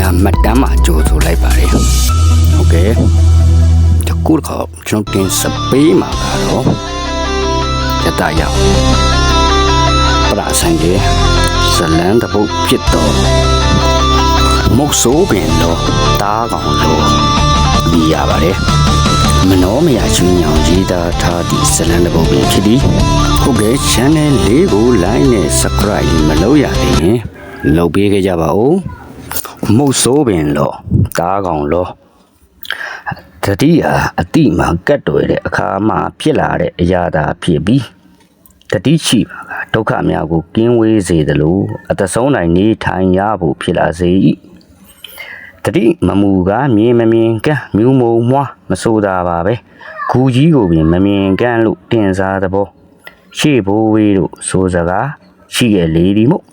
ရာမှတ်တမ်းမှာကြိုဆိုလိုက်ပါတယ်ဟုတ်ကဲ့တကူတစ်ခါကျွန်တော်တင်စပေးမှာကတော့ရတရောက်ပရာဆိုင်ကြီးဇလန်တပုတ်ဖြစ်တော့မုတ်ဆိုးပင်တော့တားကောင်လို့ပြီးရပါတယ်မနောမယချွေးညောင်ရေးသားထားသည့်ဇလန်တပုတ်ပင်ဖြစ်သည်ဟုတ်ကဲ့ channel လေးကို like နဲ့ subscribe မလုပ်ရသေးရင်လုပ်ပေးခဲ့ကြပါဦး မုတ်ဆိုးပင်လောတားကောင်လောတတိဟာအတိမှကတ်တွယ်တဲ့အခါမှဖြစ်လာတဲ့အရာသာဖြစ်ပြီးတတိရှိပါကဒုက္ခများကိုကင်းဝေးစေသလိုအသက်ဆုံးနိုင်နေထိုင်ရဖို့ဖြစ်လာစေ၏တတိမမူကားမြင်မမြင်ကန်းမြူမုံမွားမဆိုတာပါပဲဂူကြီးကိုပင်မမြင်ကန်းလို့တင်စားသဘောရှေ့ဘိုးဝေးတို့ဆိုစကားရှိရလေဒီမို့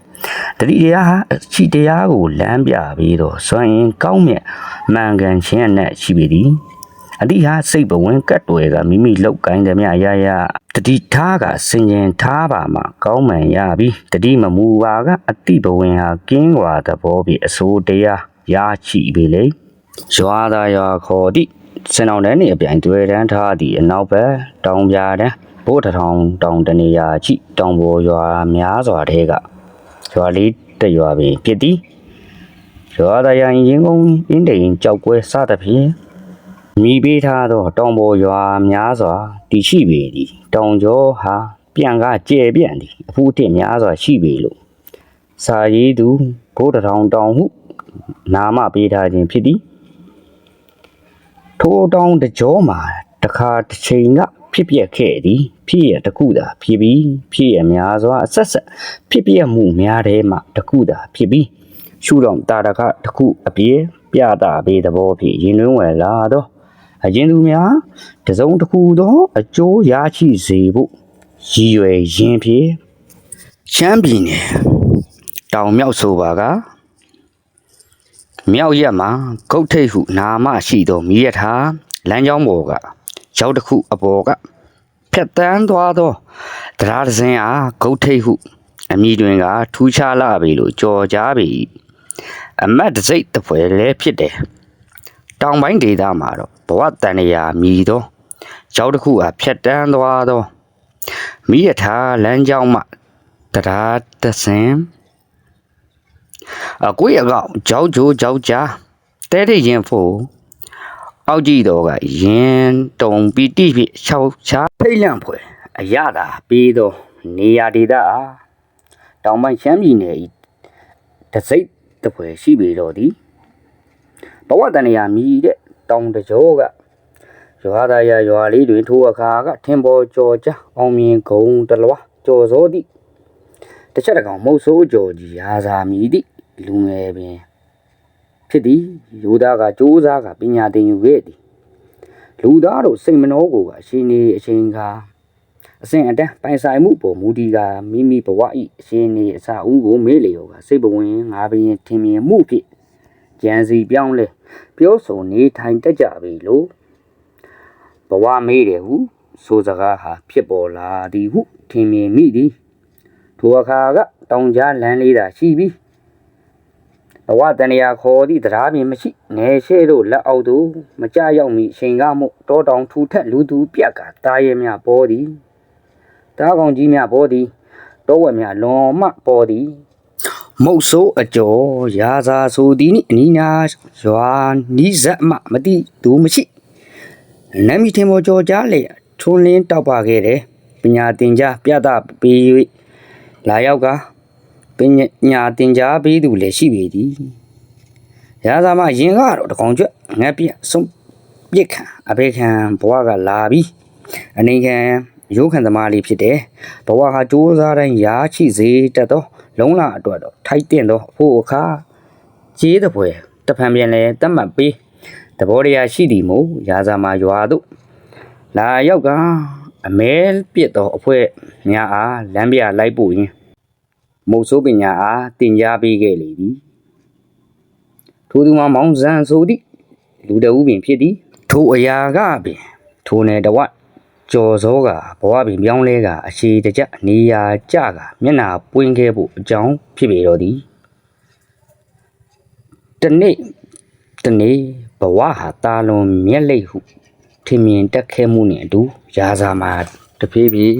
တတိတရားဟာချီတရားကိုလမ်းပြပြီးတော့စွန့်ရင်ကောင်းမြတ်မှန်ကန်ခြင်းအနက်ရှိပေသည်အတိဟာစိတ်ပဝင်ကတ်တွယ်ကမိမိလောက်ကိုင်းသည်မြအရာရာတတိထားကစင်ရင်ထားပါမှာကောင်းမှန်ရပြီးတတိမမူပါကအတိပဝင်ဟာကင်းွာသဘောဖြင့်အစိုးတရားရချိပေလေရွာသာရွာခေါ်သည့်စင်အောင်တန်းနေအပြိုင်တွေ့တန်းထားသည့်အနောက်ဘက်တောင်ပြားတန်းဘို့တထောင်တောင်တနေရာချိတောင်ပေါ်ရွာများစွာတဲက ရွာလေးတစ်ရွာပင်ဖြစ်သည်ရွာတရားရင်ကုန်အင်းတိန်ကြောက်ကွဲစသဖြင့်မိပေးထားသောတောင်ပေါ်ရွာများစွာတည်ရှိပေသည်တောင်ကျော်ဟာပြန်ကားကျဲပြန့်သည်အဖူးတစ်များစွာရှိပေလို့စာရေးသူဘိုးတထောင်တောင်ဟုနာမပေးထားခြင်းဖြစ်သည်ထိုတောင်တကြောမှာတခါတစ်ချိန်က ဖြစ်ပျက်ခဲ့သည် ဖြစ်ရတစ်ခုသာဖြစ်ပြီးဖြစ်ရများစွာအဆက်ဆက်ဖြစ်ပျက်မှုများထဲမှတစ်ခုသာဖြစ်ပြီးရှုတော်တာတကတစ်ခုအပြေပြတာပေးသဘောဖြင့်ရင်တွင်းဝယ်လာတော့အရင်သူများတစုံတစ်ခုသောအကျိုးရရှိစေဖို့ရည်ရွယ်ရင်းဖြင့်ချမ်းပြည်နယ်တောင်မြောက်ဆိုပါကမြောက်ရက်မှာဂုတ်ထိတ်ဟုနာမရှိသောမိရထားလမ်းကြောင်းပေါ်က ရောက်တစ်ခုအပေါ်ကဖြတ်တန်းသွားသောတရားတစ်စင်းအားဂုတ်ထိတ်ဟုအမိတွင်ကထူးခြားလာပြီလို့ကြော်ကြားပြီအမတ်တစိတ်တစ်ပွဲလည်းဖြစ်တယ်တောင်ပိုင်းဒေသမှာတော့ဘဝတန်တရာမြည်သောရောက်တစ်ခုအားဖြတ်တန်းသွားသောမိရထားလမ်းကြောင်းမှတရားတစ်စင်းအကွေအကောင်ကြောက်ကြိုးကြောက်ကြားတဲတဲ့ရင်ဖို့ အောက်ကြည့်တော့ကရင်တုံပီတိဖြင့်ရှောက်ချားဖိတ်လန့်ဖွယ်အရသာပေးသောနေရာဒေသအားတောင်ပိုင်းရှမ်းပြည်နယ်ဤတစိတ်တပွဲရှိပေတော့သည်ဘဝတန်ရာမြည်တဲ့တောင်တကြောကရွာသားရရွာလေးတွင်ထိုအခါကထင်ပေါ်ကြော်ကြအောင်မြင်ဂုံတလွားကြော်စောသည့်တစ်ချက်တကောင်မုတ်ဆိုးကြော်ကြီးရာသာမြည်သည့်လူငယ်ပင် ဖြစ်သည်လူသားကစူးစားကပညာသင်ယူခဲ့သည်လူသားတို့စိတ်မနှောကိုကအရှင်နေအချိန်ကအစဉ်အတန်းပိုင်ဆိုင်မှုပေါ်မူတည်ကမိမိဘဝဤအရှင်နေအစာဦးကိုမေးလျော်ကစိတ်ဘဝင်ငါဘရင်ထင်မြင်မှုဖြင့်ကြံစီပြောင်းလဲပြောဆိုနေထိုင်တတ်ကြပြီလို့ဘဝမေးတယ်ဟုဆိုစကားဟာဖြစ်ပေါ်လာသည်ဟုထင်မြင်မိသည်ထိုအခါကတောင်ကြားလမ်းလေးသာရှိပြီး ဘဝတဏှာခေါ်သည့်တရားပင်မရှိနေရှဲတို့လက်အောက်သို့မကြရောက်မီအချိန်ကမို့တောတောင်ထူထက်လူသူပြက်ကတားရဲမြပေါ်သည်တားကောင်ကြီးမြပေါ်သည်တောဝက်မြလွန်မှပေါ်သည်မုတ်ဆိုးအကျော်ရာသာဆိုသည်နိအနီးနာရွာနီးဇက်မှမတိသူမရှိနမီထင်ပေါ်ကြော်ကြားလေထွန်းလင်းတောက်ပါခဲ့တယ်ပညာသင်ကြားပြတာပေး၍လာရောက်က ပညာသင်ကြားပေးသူလည်းရှိပေသည်။ရာသာမရင်ကတော့တကောင်ကျွတ်ငက်ပြဆုံးပြစ်ခံအဘေခံဘဝကလာပြီးအနေခံရုပ်ခံသမားလေးဖြစ်တယ်။ဘဝဟာစူးစားတိုင်းရာချိစေတတ်သောလုံးလာအတွက်တော့ထိုက်တင်သောအဖို့အခါကျေးတဲ့ပွဲတဖန်ပြန်လဲတတ်မှတ်ပေးသဘောတရားရှိသည်မို့ရာဇာမရွာတို့လာရောက်ကအမဲပြစ်သောအဖွဲများအားလမ်းပြလိုက်ပို့ရင်း မုတ်ဆိုးပညာအားတင် जा ပေးခဲ့လေသည်ထိုသူမှာမောင်ဇန်ဆိုသည့်လူတအုပ်ပင်ဖြစ်သည်ထိုအရာကပင်ထိုနယ်တဝက်ကြော်စောကဘဝပင်ပြောင်းလဲကအရှိတကြနေရာကြကမျက်နာပွင့်ခဲ့ဖို့အကြောင်းဖြစ်ပေတော့သည်တနေ့တနေ့ဘဝဟာတာလွန်မျက်လိတ်ဟုထင်မြင်တက်ခဲမှုနှင့်အတူရာဇာမှာတပြေးပြေး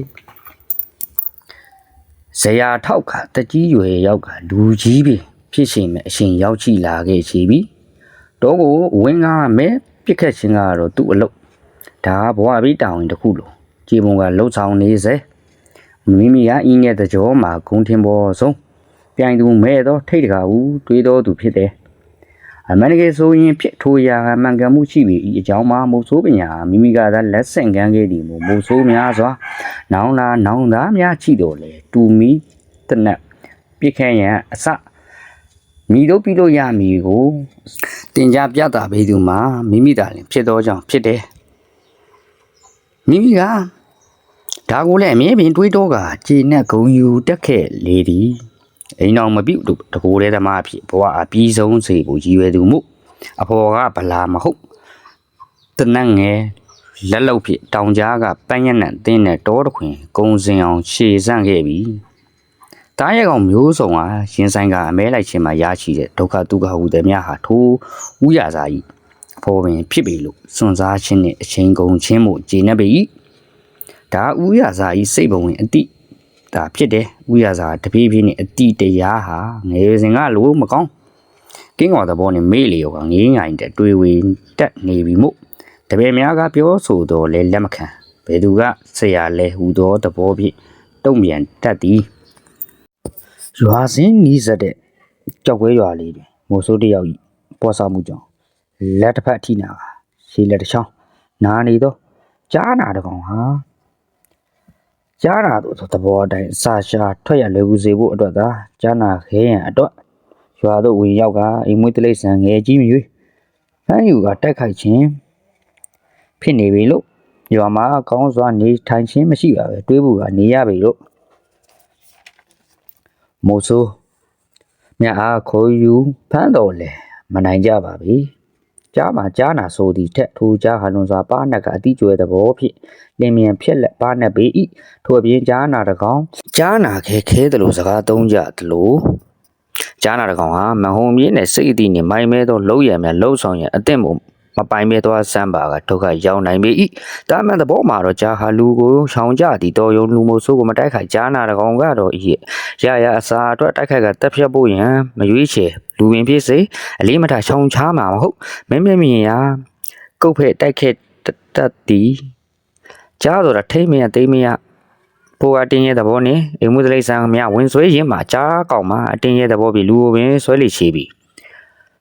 ဇရာထောက်ကတကြီးရွယ်ရောက်ကလူကြီးပြီဖြစ်ရှင်မဲ့အရှင်ရောက်ချီလာခဲ့ချီပြီတော့ကိုဝင်းကားမဲပြစ်ခတ်ခြင်းကတော့သူ့အလုပ်ဒါကဘဝပြီးတောင်းရင်တစ်ခုလို့ကြည်ပုံကလှုပ်ဆောင်နေစေမိမိကအင်းရဲ့တကြောမှာဂုံထင်ပေါ်ဆုံးပြိုင်သူမဲ့တော့ထိတ်တကားဘူးတွေးတော်သူဖြစ်တယ် အမှန်တကယ်ဆိုရင်ဖြစ်ထိုးရာမှန်ကန်မှုရှိပြီဤအကြောင်းမှာမို့ဆိုးပညာမိမိကသာလက်ဆင့်ကမ်းခဲ့သည်မို့မို့ဆိုးများစွာနောင်လာနောင်သားများချိတော်လေတူမီတနက်ပြစ်ခဲရန်အစမိတို့ပြုလို့ရမည်ကိုတင် जा ပြတာပေးသူမှာမိမိသာလင်ဖြစ်သောကြောင့်ဖြစ်တယ်မိမိကဒါကိုလည်းအမြဲပင်တွေးတော့ကခြေနဲ့ဂုံယူတက်ခဲ့လေသည် အိမ်တော်မပြုတ်တို့တကိုယ်လေးသမားဖြစ်ဘဝအပြီးဆုံးစေကိုရည်ရွယ်သူမှုအဖော်ကဗလာမဟုတ်တနတ်ငယ်လက်လုတ်ဖြစ်တောင်ကြားကပန်းရနံတင်းတဲ့တောတခွင်ဂုံစင်အောင်ရှည်ဆန့်ခဲ့ပြီတားရကောင်မျိုးစုံဟာရင်ဆိုင်ကအမဲလိုက်ခြင်းမှာရရှိတဲ့ဒုက္ခဒုက္ခဟူသည်များဟာထိုးဥရစာဤအဖော်ပင်ဖြစ်ပြီလို့စွန့်စားခြင်းနဲ့အချိန်ကုန်ခြင်းမှုဂျင်းနေပြီဒါဥရစာဤစိတ်ဘဝင်အတိ ဒါဖြစ်တယ်ဥရစာတပြေးပြေးနဲ့အတိတရားဟာငယ်စဉ်ကလို့မကောင်းကင်းကော်သဘောနဲ့မေ့လျော်ကငေးငိုင်တဲ့တွေးဝေတက်နေပြီမို့တပည့်များကပြောဆိုတော့လဲလက်မခံဘယ်သူကဆရာလဲဟူသောသဘောဖြင့်တုံ့ပြန်တတ်သည်ရွာစင်းနီးစက်တဲ့ကြောက်ွဲရွာလေးတွင်မိုးဆိုးတစ်ယောက်ဤပေါ်စားမှုကြောင့်လက်တစ်ဖက်အထိနာကရှေးလက်တစ်ချောင်းနာနေသောကြားနာတစ်ကောင်ဟာ ကြားနာသူသဘောအတိုင်းစာရှာထွက်ရလွယ်ကူစေဖို့အတွက်သာကြားနာခဲရန်အတွက်ရွာသို့ဝင်ရောက်ကအိမ်မွေးတိလိษံငယ်ကြီးမရွေးဟန်းယူကတိုက်ခိုက်ခြင်းဖြစ်နေပြီလို့ရွာမှာကောင်းစွာနေထိုင်ခြင်းမရှိပါပဲတွေးဖို့ကနေရပြီလို့မို့ဆိုမြတ်အားခေါ်ယူဖမ်းတော်လဲမနိုင်ကြပါပြီကြားမှာကြားနာဆိုသည့်ထက်ထိုကြားဟန်လွန်စွာပါနက်ကအတိကျွဲသဘောဖြင့်လင်မြန်ဖြစ်လက် ပါနက်ပေ၏ထိုအပြင်ကြားနာတကောင်ကြားနာခဲခဲသလိုစကားသုံးကြသလိုကြားနာတကောင်ဟာမဟုံမြင့်နဲ့စိတ်အတိနဲ့မိုင်မဲသောလုံးရံမြလှုပ်ဆောင်ရန်အသင့်မို့မပိုင်မဲသွားစမ်းပါကဒုက္ခရောက်နိုင်ပေ၏တာမန်သဘောမှာတော့ကြားဟာလူကိုရှောင်ကြသည်တော်ယုံလူမို့ဆိုးကိုမတိုက်ခိုက်ကြားနာတကောင်ကတော့ဤရရအစာအတွက်တိုက်ခိုက်ကတက်ဖြတ်ဖို့ရန်မရွေးချယ်လူဝင်ဖြစ်စေအလေးမထားရှောင်ချားမှာမဟုတ်မင်းမမြင်ရကုတ်ဖဲ့တိုက်ခက်တတ်သည် ကြားဆိုတာထိမ့်မရသိမ့်မရပိုကအတင်းရဲ့သဘောနဲ့အိမ်မှုတလိษံများဝင်ဆွဲရင်မှာကြားကောင်မှာအတင်းရဲ့သဘောပြီးလူကိုပင်ဆွဲလိရှိပြီ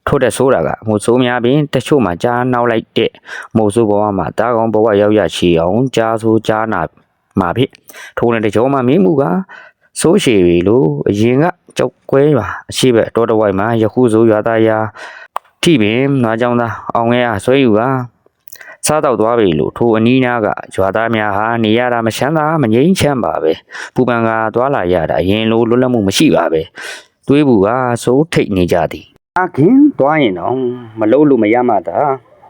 ထို့တဲ့ဆိုတာကမို့ဆိုးများပင်တချို့မှာကြားနောက်လိုက်တဲ့မို့ဆိုးဘဝမှာတားကောင်ဘဝရောက်ရချီအောင်ကြားဆိုးကြားနာမှာဖြစ်ထိုးတဲ့တကြောမှာမင်းမှုကစိုးရှည်ပြီလို့အရင်ကကြောက်ကွဲပါအရှိပဲတော်တော်ဝိုက်မှာယခုဆိုရွာသားရာထိပင်ငါကြောင့်သာအောင်ရဲအားဆွဲယူက စားတော့သွားပြီလို့ထိုအနီးနားကရွာသားများဟာနေရတာမချမ်းသာမငြိမ်းချမ်းပါပဲပူပန်ကသွားလာရတာအရင်လိုလွတ်လပ်မှုမရှိပါပဲတွေးဘူးကစိုးထိတ်နေကြသည်အခင်သွားရင်တော့မလို့လို့မရမှသာ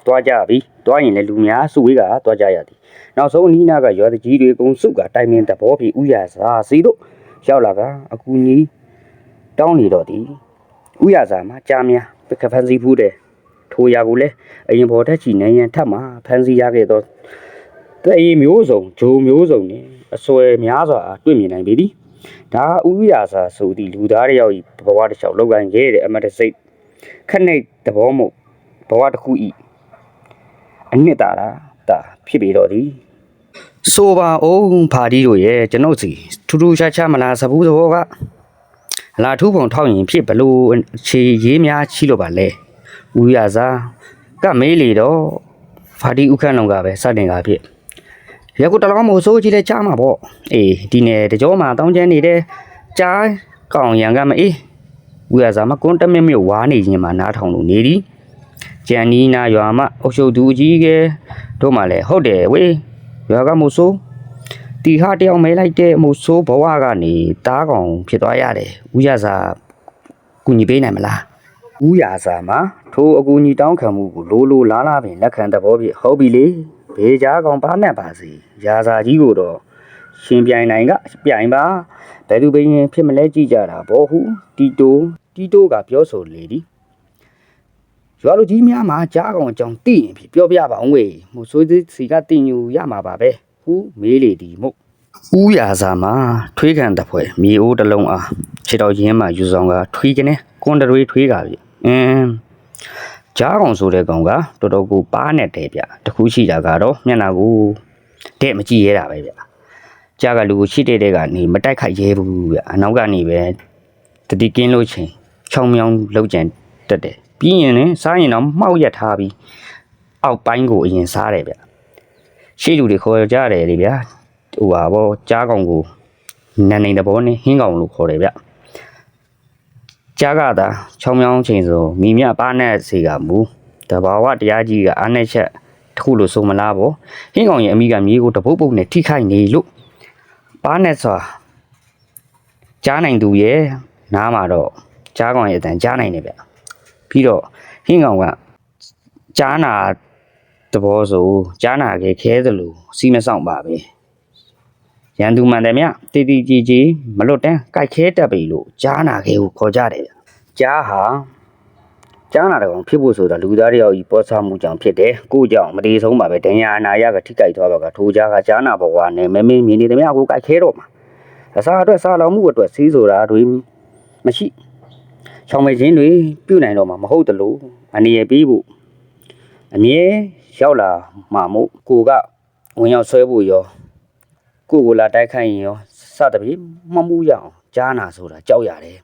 သွားကြပြီသွားရင်လည်းလူများစုဝေးကသွားကြရသည်နောက်ဆုံးအနီးနားကရွာတကြီးတွေကုံစုကတိုင်ပင်သဘောဖြင့်ဥရစာစီတို့ရောက်လာကအကူကြီးတောင်းနေတော့သည်ဥရစာမှာကြားများပကဖန်စီဖူးတဲ့ ထိုရာကိုလည်းအရင်ဘော်တက်ချီနိုင်ရန်ထပ်မှဖန်စီရခဲ့သောတအေးမျိုးစုံဂျိုမျိုးစုံနဲ့အစွဲများစွာတွေ့မြင်နိုင်ပေသည်ဒါဥပရာစာဆိုသည့်လူသားတစ်ယောက်၏ဘဝတစ်လျှောက်လောက်ကန်ခဲ့တဲ့အမတ်တစိတ်ခက်နေသဘောမို့ဘဝတစ်ခု၏အနှစ်သာရတာဖြစ်ပေတော့သည်ဆိုပါအောင်ဖာဒီတို့ရဲ့ကျွန်ုပ်စီထူးထူးခြားခြားမလားစဘူးသဘောကလာထူးပုံထောက်ရင်ဖြစ်ဘလို့ခြေရေးများချိလို့ပါလဲ ဦးရစာကမေးလေတော့ဖာဒီဥခန့်လုံးကပဲစတင်တာဖြစ်ရကုတလောင်းမို့ဆိုးကြီးလဲကြားမှာပေါ့အေးဒီနယ်တကြောမှာတောင်းကျမ်းနေတဲ့ကြားကောင်ရံကမအေးဦးရစာမကွန်းတမင်းမြို့ဝါနေခြင်းမှာနားထောင်လို့နေသည်ကြံနီးနာရွာမအုပ်ချုပ်သူအကြီးကဲတို့မှလည်းဟုတ်တယ်ဝေးရွာကမို့ဆိုးတီဟာတယောက်မဲလိုက်တဲ့မို့ဆိုးဘဝကနေတားကောင်ဖြစ်သွားရတယ်ဦးရစာကူညီပေးနိုင်မလား ဦးရာစာမှာထိုအကူအညီတောင်းခံမှုကိုလိုလိုလားလားပင်လက်ခံသဘောဖြင့်ဟုတ်ပြီလေဘေးကြားကောင်ပါနဲ့ပါစီရာစာကြီးကိုတော့ရှင်ပြိုင်နိုင်ကပြိုင်ပါဘယ်သူဘင်းရင်ဖြစ်မလဲကြည့်ကြတာဘောဟုတီတိုတီတိုကပြောဆိုလေသည်ရွာလူကြီးများမှာကြားကောင်အကြောင်းသိရင်ဖြင့်ပြောပြပါအောင်ဝေမူဆိုးသေးစီကတင်ယူရမှာပါပဲဟူမေးလေဒီမို့ဥရာစာမှာထွေးကန်တဖွဲမြေအိုးတစ်လုံးအားခြေတော်ရင်းမှာယူဆောင်ကထွေးကနေကွန်တတွေးထွေးကပြီ အင်းကြားကောင်ဆိုတဲ့ကောင်ကတော်တော်ကိုပါနဲ့တယ်ဗျတခုရှိတာကတော့မျက်နှာကိုတဲ့မကြည့်ရတာပဲဗျကြားကလူကိုရှိတဲ့တဲ့ကနေမတိုက်ခိုက်ရဲဘူးဗျအနောက်ကနေပဲတတိကင်းလို့ချင်းချောင်းမြောင်းလောက်ကြံတက်တယ်ပြီးရင်လည်းစားရင်တော့မှောက်ရက်ထားပြီးအောက်ပိုင်းကိုအရင်စားတယ်ဗျရှိလူတွေခေါ်ကြတယ်လေဗျဟိုပါဗောကြားကောင်ကိုနန်နေတဘောနဲ့ဟင်းကောင်လို့ခေါ်တယ်ဗျ ကြားကသာချောင်းမြောင်းချိန်ဆိုမိမြပါနဲ့စေကမူတဘာဝတရားကြီးကအားနဲ့ချက်တစ်ခုလို့ဆိုမလားဗောဟင်းကောင်ရဲ့အမိကမြေကိုတပုတ်ပုတ်နဲ့ထိခိုက်နေလို့ပါနဲ့ဆိုတာကြားနိုင်သူရဲ့နားမှာတော့ကြားကောင်ရဲ့အတန်ကြားနိုင်တယ်ဗျပြီးတော့ဟင်းကောင်ကကြားနာသဘောဆိုကြားနာခဲ့ခဲသလိုစီးမဆောင်ပါပဲ ရန်သူမှန်တယ်မြတီတီကြီးကြီးမလွတ်တန်းကြိုက်ခဲတက်ပြီလို့ကြားနာခဲ့ကိုခေါ်ကြတယ်ဗျကြားဟာကြားနာတဲ့ကောင်ဖြစ်ဖို့ဆိုတာလူသားတယောက်ကြီးပေါ်ဆမှုကြောင့်ဖြစ်တယ်ကိုကြောင့်မတေဆုံးပါပဲဒဏ်ရာအနာရကထိကြိုက်သွားပါကထိုကြားကကြားနာဘဝနဲ့မမင်းမြင်နေတယ်မြကိုကြိုက်ခဲတော့မှာအစားအတွက်စားလောင်မှုအတွက်စီးဆိုတာတွေမရှိချောင်မချင်းတွေပြုတ်နိုင်တော့မှာမဟုတ်တလို့အနေရပြီးဖို့အမြဲရောက်လာမှာမို့ကိုကဝင်ရောက်ဆွဲဖို့ရော ကိုကိုလာတိုက်ခိုက်ရင်ရောစသဖြင့်မှမှုရအောင်ကြားနာဆိုတာကြောက်ရတယ်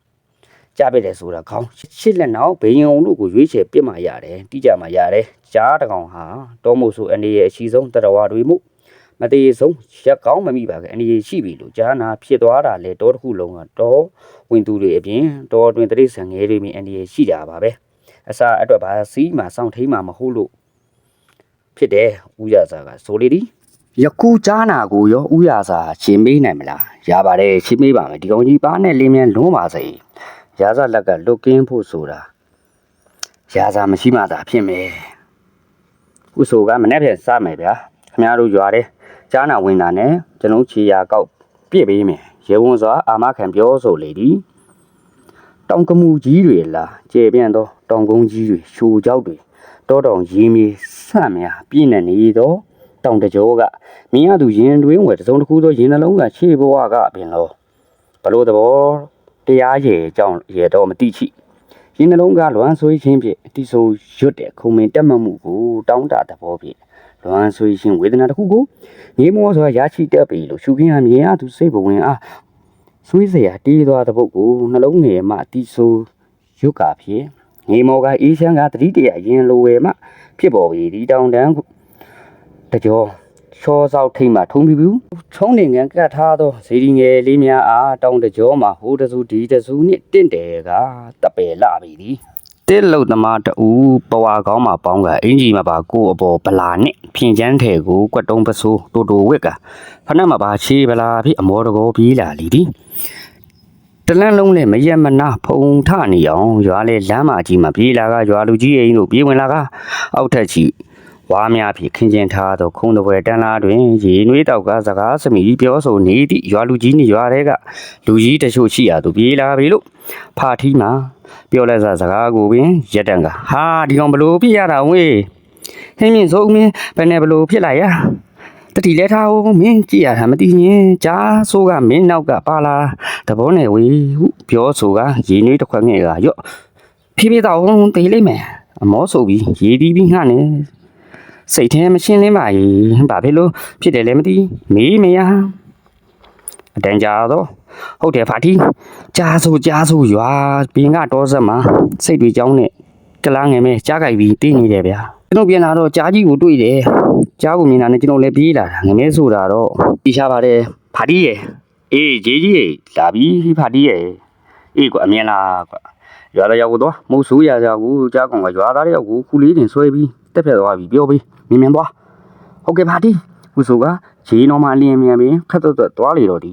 ကြားပြတယ်ဆိုတာခေါင်းရှစ်လက်နောက်ဘေးရင်အောင်တို့ကိုရွေးချယ်ပြစ်မှရတယ်တိကြမှရတယ်ကြားတကောင်ဟာတောမို့ဆိုအနေရအရှိဆုံးတရဝတွေမှုမသေးဆုံးရက်ကောင်းမမိပါကအနေရရှိပြီလို့ကြားနာဖြစ်သွားတာလေတောတစ်ခုလုံးကတော့ဝင်သူတွေအပြင်တော်တွင်တရိษံငယ်တွေမြင်အန္တရာယ်ရှိကြပါပဲအစာအတွက်ဘာစီးမှစောင့်ထိန်မှမဟုတ်လို့ဖြစ်တယ်ဥရစာကဆိုလေဒီ ယခုကြားနာကိုရောဥရစာရှင်းမေးနိုင်မလားရပါတယ်ရှင်းမေးပါမယ်ဒီကောင်ကြီးပါနဲ့လင်းမြန်လွန်းပါစေရာဇလက်ကလွတ်ကင်းဖို့ဆိုတာရာဇာမရှိမှသာဖြစ်မယ်ဥဆိုကမနေ့ပြန်စမယ်ဗျာခင်ဗျားတို့ရွာတယ်ကြားနာဝင်တာနဲ့ကျွန်တော်ခြေရာကောက်ပြည့်ပေးမယ်ရေဝန်စွာအာမခံပြောဆိုလေသည်တောင်ကမှုကြီးတွေလားကျေပြန့်သောတောင်ကုန်းကြီးတွေရှိုးကြောက်တွေတောတောင်ရင်းမြေဆန့်များပြည့်နေနေသော တောင်တကြောကမြင်ရသူရင်တွင်ဝယ်တစုံတစ်ခုသောရင်နှလုံးကရှေးဘဝကပင်လောဘလို့သဘောတရားရဲ့အကြောင်းရေတော့မတိချိရင်နှလုံးကလွမ်းဆွေးခြင်းဖြင့်တိဆိုရွတ်တဲ့ခုံမင်တက်မှတ်မှုကိုတောင်းတသဘောဖြင့်လွမ်းဆွေးခြင်းဝေဒနာတစ်ခုကိုငြိမ်းမောစွာရရှိတတ်ပြီလို့ရှုခင်းဟမြင်ရသူစိတ်ဘဝင်အားဆွေးစရာတီးသွားတဲ့ပုဂ္ဂိုလ်နှလုံးငယ်မှတိဆိုရွတ်ကဖြင့်ငြိမ်းမောကအေးချမ်းကတတိတရရင်လိုဝယ်မှဖြစ်ပေါ်ပြီဒီတောင်တန်း တကြောချောဆောက်ထိတ်မှထုံပြူချုံးနေငန်းကတ်ထားသောဇေဒီငယ်လေးများအားတောင်တကြောမှဟိုးတစုဒီတစုနှင့်တင့်တယ်ကတပယ်လာပြီဒီတစ်လုတ်သမားတူပဝါကောင်းမှာပေါင်းကအင်ကြီးမှာပါကိုအပေါ်ဗလာနဲ့ဖြင်ချမ်းထဲကိုကွက်တုံးပစိုးတိုတိုဝက်ကဖနက်မှာပါချေးဗလာဖြစ်အမောတကောပြေးလာလီဒီတလန်းလုံးနဲ့မရက်မနာဖုံထနေအောင်ရွာလေလမ်းမကြီးမှာပြေးလာကရွာလူကြီးအိမ်တို့ပြေးဝင်လာကအောက်ထက်ကြီး ဝါများဖြင့်ခင်းကျင်းထားသောခုံတပွဲတန်းလာတွင်ရေနွေးတောက်ကစကားစမီပြောဆိုနေသည့်ရွာလူကြီးနှင့်ရွာတွေကလူကြီးတချို့ရှိရာသို့ပြေးလာပြီလို့ဖာထီးမှာပြောလဲစားစကားကိုပင်ရက်တန်ကဟာဒီကောင်ဘလို့ပြရတာဝေးဟင်းမြင့်ဆုံးမင်းဘယ်နဲ့ဘလို့ဖြစ်လာရတတိလဲထားဦးမင်းကြည့်ရတာမသိရင်ကြားဆိုးကမင်းနောက်ကပါလာသဘောနဲ့ဝေဟုပြောဆိုကရေနွေးတစ်ခွက်ငယ်ကရော့ဖြည်းဖြည်းတော့တေးလိုက်မယ်အမောဆိုပြီးရေတီးပြီးငှနဲ့ စိတ်ထဲမရှင်းလင်းပါရေဘာဖြစ်လို့ဖြစ်တယ်လဲမသိမေးမရအတန်ကြာတော့ဟုတ်တယ်ဖာတီကြားဆိုကြားဆိုရွာဘင်းကတော့ဆက်မှာစိတ်တွေကြောင်းနဲ့ကလားငယ်မဲကြားကြိုက်ပြီးတင်းနေတယ်ဗျာကျွန်တော်ပြန်လာတော့ကြားကြီးကိုတွေ့တယ်ကြားကိုမြင်တာနဲ့ကျွန်တော်လည်းပြေးလာတာငမဲဆိုတာတော့ပြရှားပါတယ်ဖာတီးရဲ့အေးဂျေးကြီးရဲ့လာပြီဖာတီးရဲ့အေးကွာအမြင်လားကွာရွာသားရောက်တော့မဟုတ်ဆိုးရကြဘူးကြားကောင်ကရွာသားတယောက်ကိုကူလေးတင်ဆွဲပြီးတက်ဖြတ်သွားပြီပြောပြီး မြင်မြင်သွားဟုတ်ကဲ့ဖာတီးခုဆိုကဂျေးနော်မအလင်းမြန်ပြီးခက်တော့သွားလေတော့ဒီ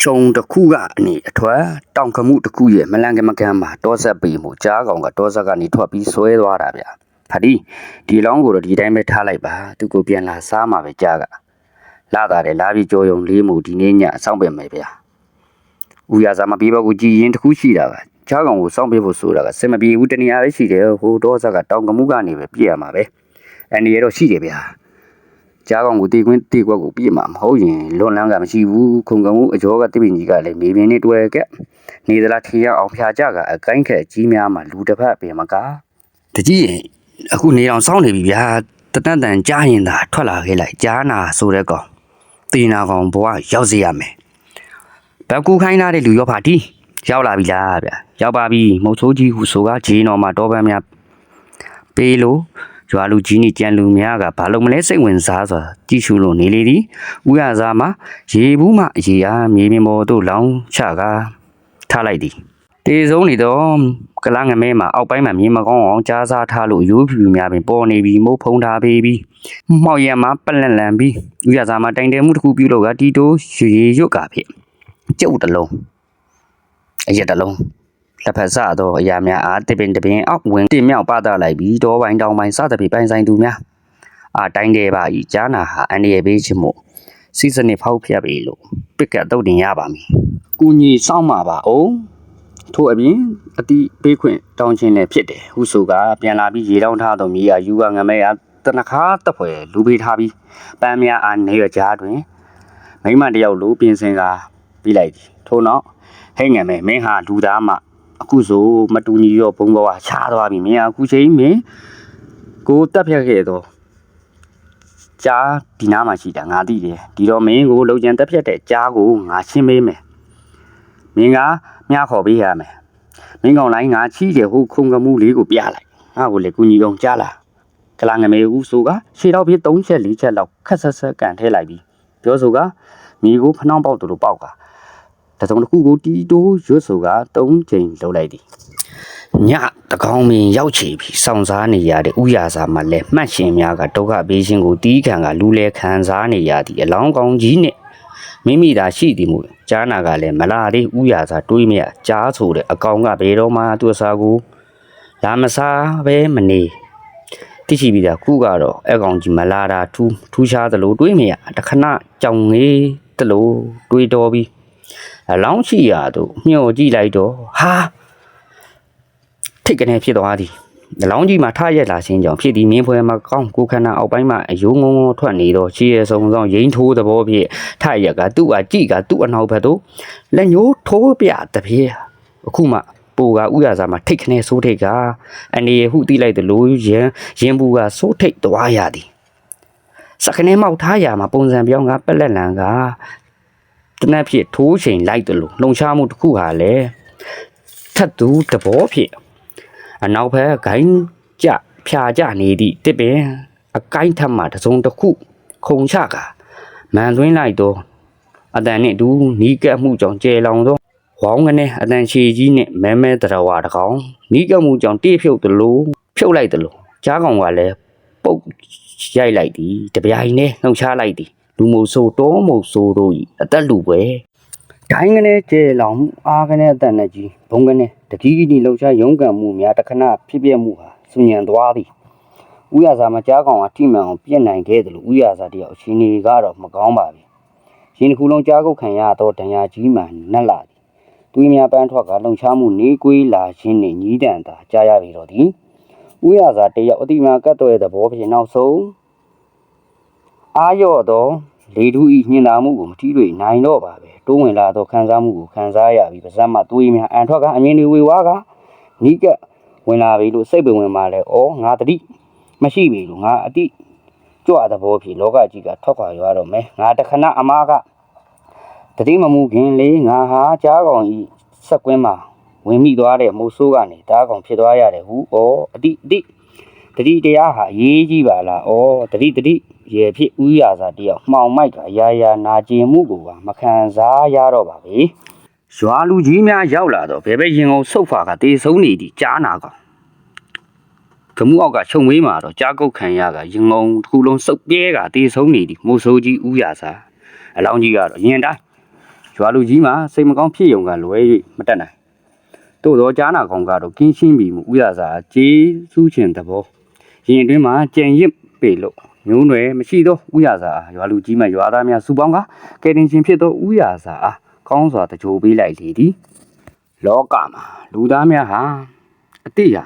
ခြုံတစ်ခုကအနေအထွတ်တောင်ကမှုတစ်ခုရဲ့မလန်ကမကန်မှာတောဆက်ပေမှုကြားကောင်ကတောဆက်ကနေထွက်ပြီးဆွဲသွားတာဗျာဖာတီးဒီလောင်းကိုတော့ဒီတိုင်းပဲထားလိုက်ပါသူကိုပြန်လာစားမှာပဲကြားကလာတာတယ်လာပြီးကြောယုံလေးမှုဒီနေ့ညအဆောင်ပင်မယ်ဗျာဦးရစာမပြေပါဘူးကြည်ရင်တစ်ခုရှိတာပါချားကောင်ကိုစောင့်ပေးဖို့ဆိုတာကစင်မပြေဘူးတနေရာပဲရှိတယ်ဟိုတော့ဆက်ကတောင်ကမှုကနေပဲပြည့်ရမှာပဲ အန်ဒီရတော့ရှိတယ်ဗျာချားကောင်ကိုတေခွင်းတေကွက်ကိုပြည့်မှာမဟုတ်ရင်လွန်လန်းကမရှိဘူးခုံကမှုအကျော်ကတိပင်ကြီးကလည်းမေပင်နဲ့တွဲကက်နေသလားထေရအောင်ဖျာကြကအကိုင်းခက်ကြီးများမှာလူတစ်ဖက်ပင်မကားတကြီးရင်အခုနေအောင်စောင့်နေပြီဗျာတတန်တန်ကြားရင်သာထွက်လာခဲ့လိုက်ကြားနာဆိုတဲ့ကောင်တေနာကောင်ဘဝရောက်စေရမယ်ဘက်ကူခိုင်းလာတဲ့လူရောဖာတီရောက်လာပြီလားဗျရောက်ပါပြီမုတ်ဆိုးကြီးဟုဆိုကဂျင်းတော်မှာတောပန်းများပေးလို့ ရွာလူကြီးနီကြံလူများကဘာလို့မလဲစိတ်ဝင်စားစွာကြည့်ရှုလို့နေလေသည်ဥရစားမှာရေဘူးမှရေအားမြေမြင်ပေါ်သို့လောင်းချကားထားလိုက်သည်တေဆုံးနေတော့ကလငမဲမှာအောက်ပိုင်းမှာမြင်မကောင်းအောင်ကြားစားထားလို့ရိုးဖြူများပင်ပေါ်နေပြီးမုတ်ဖုံးထားပေးပြီးမှောက်ရံမှာပက်လက်လန်ပြီးဥရစားမှာတိုင်တယ်မှုတစ်ခုပြုလို့ကတီတိုးရေရွတ်ကဖြစ်ကျုပ်တစ်လုံးအရက်တစ်လုံး လက်ဖက်စသောအရာများအားတပင်တပင်အောက်ဝင်တင်မြောက်ပသလိုက်ပြီးတောပိုင်းတောင်ပိုင်းစသဖြင့်ပိုင်ဆိုင်သူများအာတိုင်းတယ်ပါဤကြားနာဟာအန်ဒီရဲ့ဘေးချင်းမို့စီစနစ်ဖောက်ဖြတ်ပြီလို့ပစ်ကတ်တုတ်တင်ရပါမည်။ကုညီစောင့်မှာပါအောင်ထို့အပြင်အတိပေးခွင့်တောင်းခြင်းလည်းဖြစ်တယ်ဟုဆိုကပြန်လာပြီးရေတောင်းထားသောမြေယာယူကငမဲအားတနခါတပ်ဖွယ်လူပေးထားပြီးပန်းများအားနေရကြားတွင်မိမတစ်ယောက်လိုပြင်ဆင်ကပြီးလိုက်သည်ထို့နောက်ဟဲ့ငယ်မဲမင်းဟာလူသားမှ အခုဆိုမတူညီရောဘုံဘဝချားသွားပြီမင်းဟာအခုချိန်မင်းကိုတက်ဖြတ်ခဲ့တော့ကြားဒီနားမှာရှိတာငါသိတယ်ဒီတော့မင်းကိုလုံချန်တက်ဖြတ်တဲ့ကြားကိုငါရှင်းပေးမယ်မင်းကမြခေါ်ပေးရမယ်မင်းကောင်လိုက်ငါချီးတယ်ဟိုခုံကမှုလေးကိုပြလိုက်ငါ့ကိုလေကူညီအောင်ကြားလာကလာငမေဦးဆိုကရှေ့တော့ပြေး3ချက်4ချက်လောက်ခက်ဆက်ဆက်ကန်ထဲလိုက်ပြီးပြောဆိုကမိကိုဖနှောင်းပေါက်တူလို့ပေါက်က တစုံတစ်ခုကိုတီတိုးရွတ်ဆိုက၃ချိန်လှုပ်လိုက်သည်ညတကောင်းမင်းရောက်ချီပြီးစောင့်စားနေရတဲ့ဥယာစာမှာလဲမှတ်ရှင်များကဒုက္ခပေးခြင်းကိုတီးခံကလူလဲခံစားနေရသည့်အလောင်းကောင်းကြီးနဲ့မိမိသာရှိသည်မူကြားနာကလည်းမလာသေးဥယာစာတွေးမရကြားဆိုတဲ့အကောင်ကဘယ်တော့မှသူ့အစာကိုလာမစားပဲမနေတိရှိပြီးသားခုကတော့အကောင်ကြီးမလာတာထူးထူးခြားသလိုတွေးမရတခဏကြောင်ငေးသလိုတွေးတော်ပြီးအ လောင်းရှိရာသို့မျှော်ကြည့်လိုက်တော့ဟာထိတ်ကနေဖြစ်သွားသည်အလောင်းကြီးမှာထရက်လာခြင်းကြောင့်ဖြစ်သည်မင်းဖွဲမှာကောင်းကိုခန္ဓာအောက်ပိုင်းမှာအယိုးငုံငုံထွက်နေတော့ရှေးရဆုံဆောင်ရိန်းထိုးသဘောဖြင့်ထရက်ကသူ့အားကြည့်ကသူ့အနောက်ဘက်သို့လက်ညှိုးထိုးပြတပြေအခုမှပူကဥရစာမှာထိတ်ခနဲဆိုးထိတ်ကအနေရဟုတိလိုက်တယ်လို့ရန်ရင်ဘူးကဆိုးထိတ်သွားရသည်စကနဲမောက်ထားရမှာပုံစံပြောင်းကပက်လက်လန်က တနက်ဖြစ်ထိုးချိန်လိုက်တယ်လို့လှုံရှားမှုတစ်ခုဟာလေထတ်သူတဘောဖြစ်အနောက်ဘက်ဂိုင်းကြဖြာကြနေသည့်တစ်ပင်အကိုင်းထပ်မှတစ်စုံတစ်ခု ခုံချကမန်သွင်းလိုက်တော့အတန်နဲ့ဒူနီးကပ်မှုကြောင့်ကျဲလောင်သောဝေါင်းကနေအတန်ချီကြီးနဲ့မဲမဲတရဝါတကောင်နီးကပ်မှုကြောင့်တေးဖြုတ်တယ်လို့ဖြုတ်လိုက်တယ်လို့ကြားကောင်ကလည်းပုတ်ရိုက်လိုက်သည်တပြိုင်နဲ့နှုတ်ချလိုက်သည် လူမို့ဆိုတောမို့ဆိုတို့ဤအသက်လူပဲဒိုင်းကနေကျဲလောင်မှုအားကနေအသက်နဲ့ကြီးဘုံကနေတကြီးကြီးလှုပ်ရှားရုန်းကန်မှုများတခဏဖြစ်ပြမှုဟာဆူညံသွားသည်ဥရစာမကြားကောင်ကထိမှန်အောင်ပြင့်နိုင်ခဲ့တယ်လို့ဥရစာတယောက်ရှင်နေကတော့မကောင်းပါဘူးရှင်တစ်ခုလုံးကြားကုတ်ခံရတော့ဒဏ်ရာကြီးမှန်နက်လာသည်သွေးများပန်းထွက်ကလုံချမှုနေကွေးလာခြင်းနှင့်ညီးတန်သာကြားရပြီတော့သည်ဥရစာတယောက်အတိမာကတ်တော်ရဲ့သဘောဖြင့်နောက်ဆုံး အာရော့သောလေတူဤညင်သာမှုကိုမထီးတွေနိုင်တော့ပါပဲတိုးဝင်လာသောခံစားမှုကိုခံစားရပြီးပါဇက်မှသွေးများအန်ထွက်ကအမြင်တွေဝေဝါးကနီးကပ်ဝင်လာပြီလို့စိတ်ပင်ဝင်မှလည်းဩငါတတိမရှိပြီလို့ငါအတိကြွသဘောဖြင့်လောကကြီးကထွက်ခွာရွာတော့မယ်ငါတခဏအမားကတတိမမှုခင်လေငါဟာကြားကောင်ဤဆက်ကွင်းမှာဝင်မိသွားတဲ့မိုးဆိုးကနေတားကောင်ဖြစ်သွားရတယ်ဟူဩအတိအတိ တတိတရားဟာအရေးကြီးပါလားဩတတိတတိရေဖြစ်ဥရစာတယောက်မှောင်မိုက်ကရာရာနာကျင်မှုကိုပါမခံစားရတော့ပါပဲရွာလူကြီးများရောက်လာတော့ဘယ်ပဲရင်ကုန်ဆုတ်ဖာကတေဆုံးနေသည်ကြားနာကောင်ကမှုအောက်ကခြုံဝေးမှာတော့ကြားကုတ်ခံရကရင်ကုန်တစ်ခုလုံးစုပ်ပြဲကတေဆုံးနေသည်မိုးဆိုးကြီးဥရစာအလောင်းကြီးကတော့ရင်တိုင်းရွာလူကြီးမှာစိတ်မကောင်းဖြစ်ယုံကလွဲ၍မတက်နိုင်တို့တော့ကြားနာကောင်ကတော့ကင်းရှင်းပြီမူဥရစာဂျေစူးချင်သဘော ရင်အတွင်းမှာကြံရစ်ပေလို့မျိုးနွယ်မရှိသောဥရစာအားရွာလူကြီးမှရွာသားများစုပေါင်းကကယ်တင်ရှင်ဖြစ်သောဥရစာအားကောင်းစွာတကြိုပေးလိုက်လေသည်လောကမှာလူသားများဟာအတိဟာ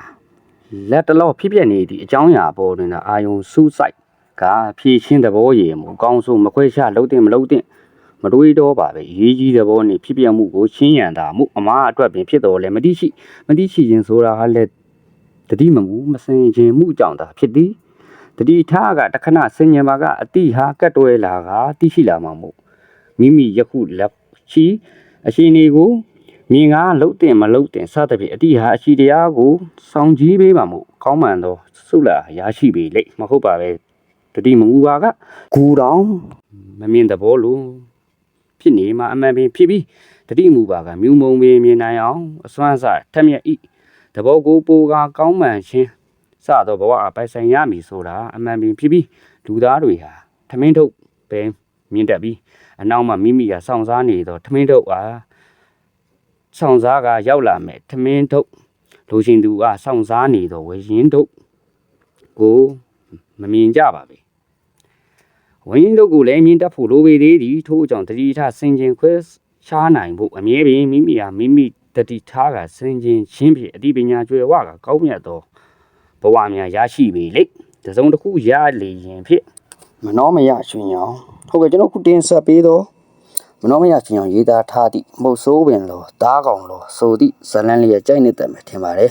လက်တလောဖြစ်ပြနေသည့်အကြောင်းအရာပေါ်တွင်သာအာယုံစူးစိုက်ကဖြည့်ရှင်းသဘောရည်မှုအကောင်းဆုံးမခွဲခြားလုံးတင်မလုံးတင်မတွေးတော့ပါပဲအရေးကြီးသဘောနှင့်ဖြစ်ပြမှုကိုရှင်းရန်သာမှုအမားအတွက်ပင်ဖြစ်တော်လဲမတိရှိမတိရှိခြင်းဆိုတာဟာလည်း တတိမမူမစင်ခြင်းမှုကြောင့်သာဖြစ်သည်တတိထားကတခဏဆင်ញံပါကအတိဟာကတ်တွဲလာကတိရှိလာမှာမို့မိမိယခုလက်ရှိအရှင်ဒီကိုမြင်ကလှုပ်တင်မလှုပ်တင်စသဖြင့်အတိဟာအရှိတရားကိုစောင့်ကြည့်ပေးပါမို့ကောင်းမှန်သောဆုလာရရှိပေလေမဟုတ်ပါပဲတတိမမူပါကဂူတောင်မမြင်သဘောလို့ဖြစ်နေမှာအမှန်ပင်ဖြစ်ပြီးတတိမူပါကမြူမုံပင်မြင်နိုင်အောင်အစွမ်းစားထက်မြက်ဤ သဘောကိုပိုကကောင်းမှန်ခြင်းစသောဘဝအပိုင်ဆိုင်ရမည်ဆိုတာအမှန်ပင်ဖြစ်ပြီးလူသားတွေဟာထမင်းထုတ်ပဲမြင်တတ်ပြီးအနောက်မှာမိမိကစောင့်စားနေသောထမင်းထုတ်အားဆောင်စားကရောက်လာမယ်ထမင်းထုတ်လူရှင်သူကဆောင်စားနေတော့ဝရင်ထုတ်ကိုမမြင်ကြပါပဲဝရင်ထုတ်ကိုလည်းမြင်တတ်ဖို့လိုပေသေးသည်ထို့ကြောင့်တတိထဆင်ခြင်ခွဲရှားနိုင်ဖို့အမြဲပင်မိမိဟာမိမိ တတိထားကဆင်ခြင်ရှင်းဖြင့်အတိပညာကျွယ်ဝကကောင်းမြတ်သောဘဝများရရှိပေလေတစုံတစ်ခုရလေရင်ဖြင့်မနှောမရရှင်ရောင်ဟုတ်ကဲ့ကျွန်တော်ခုတင်ဆက်ပေးတော့မနောမယချင်းအောင်ရေးသားထားသည့်မုတ်ဆိုးပင်လောသားကောင်လောဆိုသည့်ဇလန်းလေးရဲ့ကြိုက်နေတယ်မယ်ထင်ပါတယ်